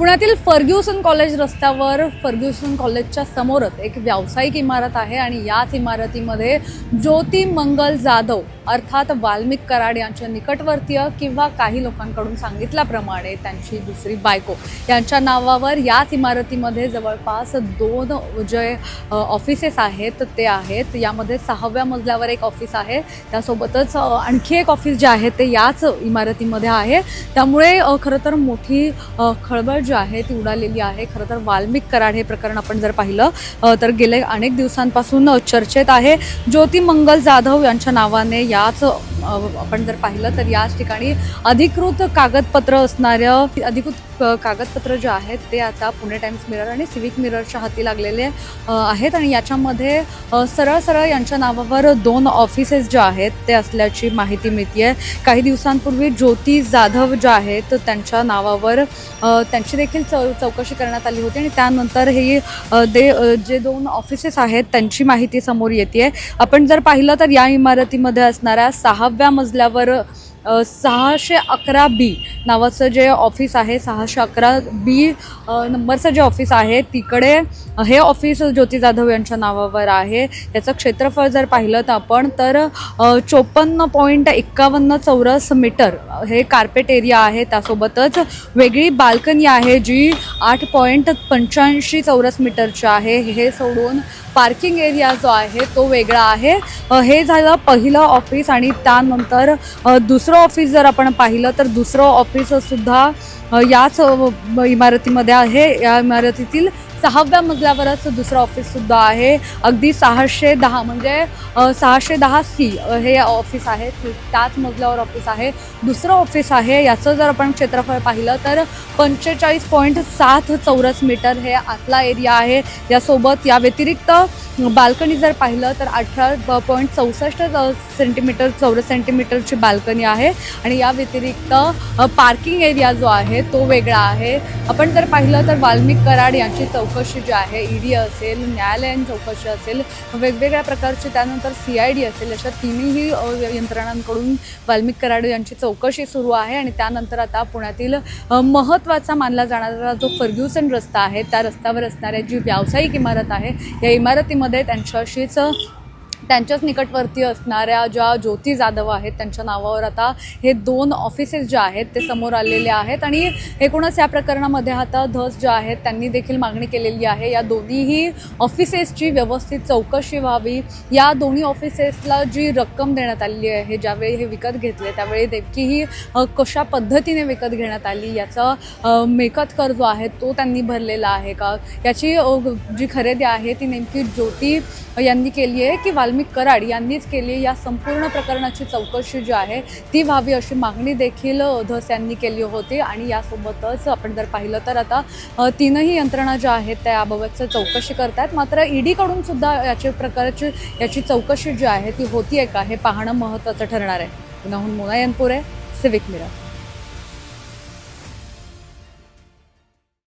पुण्यातील Fergusson college रस्त्यावर Fergusson कॉलेजच्या समोरच एक व्यावसायिक इमारत आहे आणि याच इमारतीमध्ये ज्योती मंगल जाधव अर्थात वाल्मिक कराड यांच्या निकटवर्तीय किंवा काही लोकांकडून सांगितल्याप्रमाणे त्यांची दुसरी बायको. यांच्या नावावर याच इमारतीमध्ये जवळपास दोन जे ऑफिसेस आहेत ते आहेत. यामध्ये सहाव्या मजल्यावर एक ऑफिस आहे. त्यासोबतच आणखी एक ऑफिस जे आहे ते याच इमारतीमध्ये आहे. त्यामुळे खरं तर मोठी खळबळ जी आहे ती उडालेली आहे. खरं तर वाल्मिक कराड हे प्रकरण आपण जर पाहिलं तर गेले अनेक दिवसांपासून चर्चेत आहे. ज्योती मंगल जाधव यांच्या नावाने याच आपण जर पाहिलं तर याच ठिकाणी अधिकृत कागदपत्र असणारं अधिकृत कागदपत्र जे आहेत ते आता पुणे टाइम्स मिरर आणि सिविक मिररच्या हाती लागलेले आहेत. आणि याच्यामध्ये सरळ सरळ यांच्या नावावर दोन ऑफिसेस जे आहेत ते असल्याची माहिती मिळते आहे काही दिवसांपूर्वी ज्योती जाधव ज्या आहेत त्यांच्या नावावर त्यांची देखील चौ चौकशी करण्यात आली होती. आणि त्यानंतर हे दे जे दोन ऑफिसेस आहेत त्यांची माहिती समोर येते आपण जर पाहिलं तर या इमारतीमध्ये असणाऱ्या सहा नवव्या मजल्यावर सहाशे अकरा बी नावाचं जे ऑफिस आहे सहाशे अकरा बी नंबरचं जे ऑफिस आहे तिकडे हे ऑफिस ज्योती जाधव यांच्या नावावर आहे. याचं क्षेत्रफळ जर पाहिलं तर आपण तर चोपन्न पॉईंट एक्कावन्न चौरस मीटर हे कार्पेट एरिया आहे. त्यासोबतच वेगळी बाल्कनी आहे जी आठ पॉईंट पंच्याऐंशी चौरस मीटरची आहे. हे सोडून पार्किंग एरिया जो आहे तो वेगळा आहे. हे झालं पहिलं ऑफिस आणि त्यानंतर दुसरं ऑफिस जर आपण पाहिलं तर दुसरं ऑफिससुद्धा याच इमारतीमध्ये आहे. या इमारतीतील सहाव्या मजल्यावरच दुसरं ऑफिससुद्धा आहे. अगदी सहाशे दहा म्हणजे सहाशे दहा सी हे ऑफिस आहे. त्याच मजल्यावर ऑफिस आहे. दुसरं ऑफिस आहे याचं जर आपण क्षेत्रफळ पाहिलं तर पंचेचाळीस पॉईंट सात चौरस मीटर हे आतला एरिया आहे. यासोबत या व्यतिरिक्त बाल्कनी जर पाहिलं तर अठरा पॉईंट चौसष्ट सेंटीमीटर चौरस सेंटीमीटरची बाल्कनी आहे. आणि या व्यतिरिक्त पार्किंग एरिया जो आहे तो वेगळा आहे. आपण जर पाहिलं तर वाल्मिक कराड यांची चौकशी जी आहे ईडी असेल न्यायालयीन चौकशी असेल वेगवेगळ्या प्रकारची त्यानंतर सी आय डी असेल अशा तिन्ही यंत्रणांकडून वाल्मिक कराड यांची चौकशी सुरू आहे. आणि त्यानंतर आता पुण्यातील महत्त्वाचा मानला जाणारा जो फर्ग्युसन रस्ता आहे त्या रस्त्यावर असणाऱ्या जी व्यावसायिक इमारत आहे या इमारतीमध्ये and sure she's a त्यांच्याच निकटवर्ती असणाऱ्या ज्या ज्योती जाधव आहेत त्यांच्या नावावर आता हे दोन ऑफिसेस जे आहेत ते समोर आलेले आहेत. आणि एकूणच या प्रकरणामध्ये आता धस जे आहेत त्यांनी देखील मागणी केलेली आहे. या दोन्हीही ऑफिसेसची व्यवस्थित चौकशी व्हावी. या दोन्ही ऑफिसेसला जी रक्कम देण्यात आलेली आहे ज्यावेळी हे विकत घेतले त्यावेळी नेमकी ही कशा पद्धतीने विकत घेण्यात आली याचा अ, मिळकत कर जो आहे तो त्यांनी भरलेला आहे का? याची जी खरेदी आहे ती नेमकी ज्योती यांनी केली आहे की वाल्मिक कराड यांनीच केली या संपूर्ण प्रकरणाची चौकशी जी आहे ती व्हावी अशी मागणी देखील धस यांनी केली होती आणि यासोबतच आपण जर पाहिलं तर आता तीनही यंत्रणा ज्या आहेत त्या याबाबतचं चौकशी आहेत मात्र ईडीकडून सुद्धा याची प्रकारची याची चौकशी जी आहे ती होती आहे का हे पाहणं महत्त्वाचं ठरणार आहे. पुण्याहून मोना यनपुरे सिविक मिरर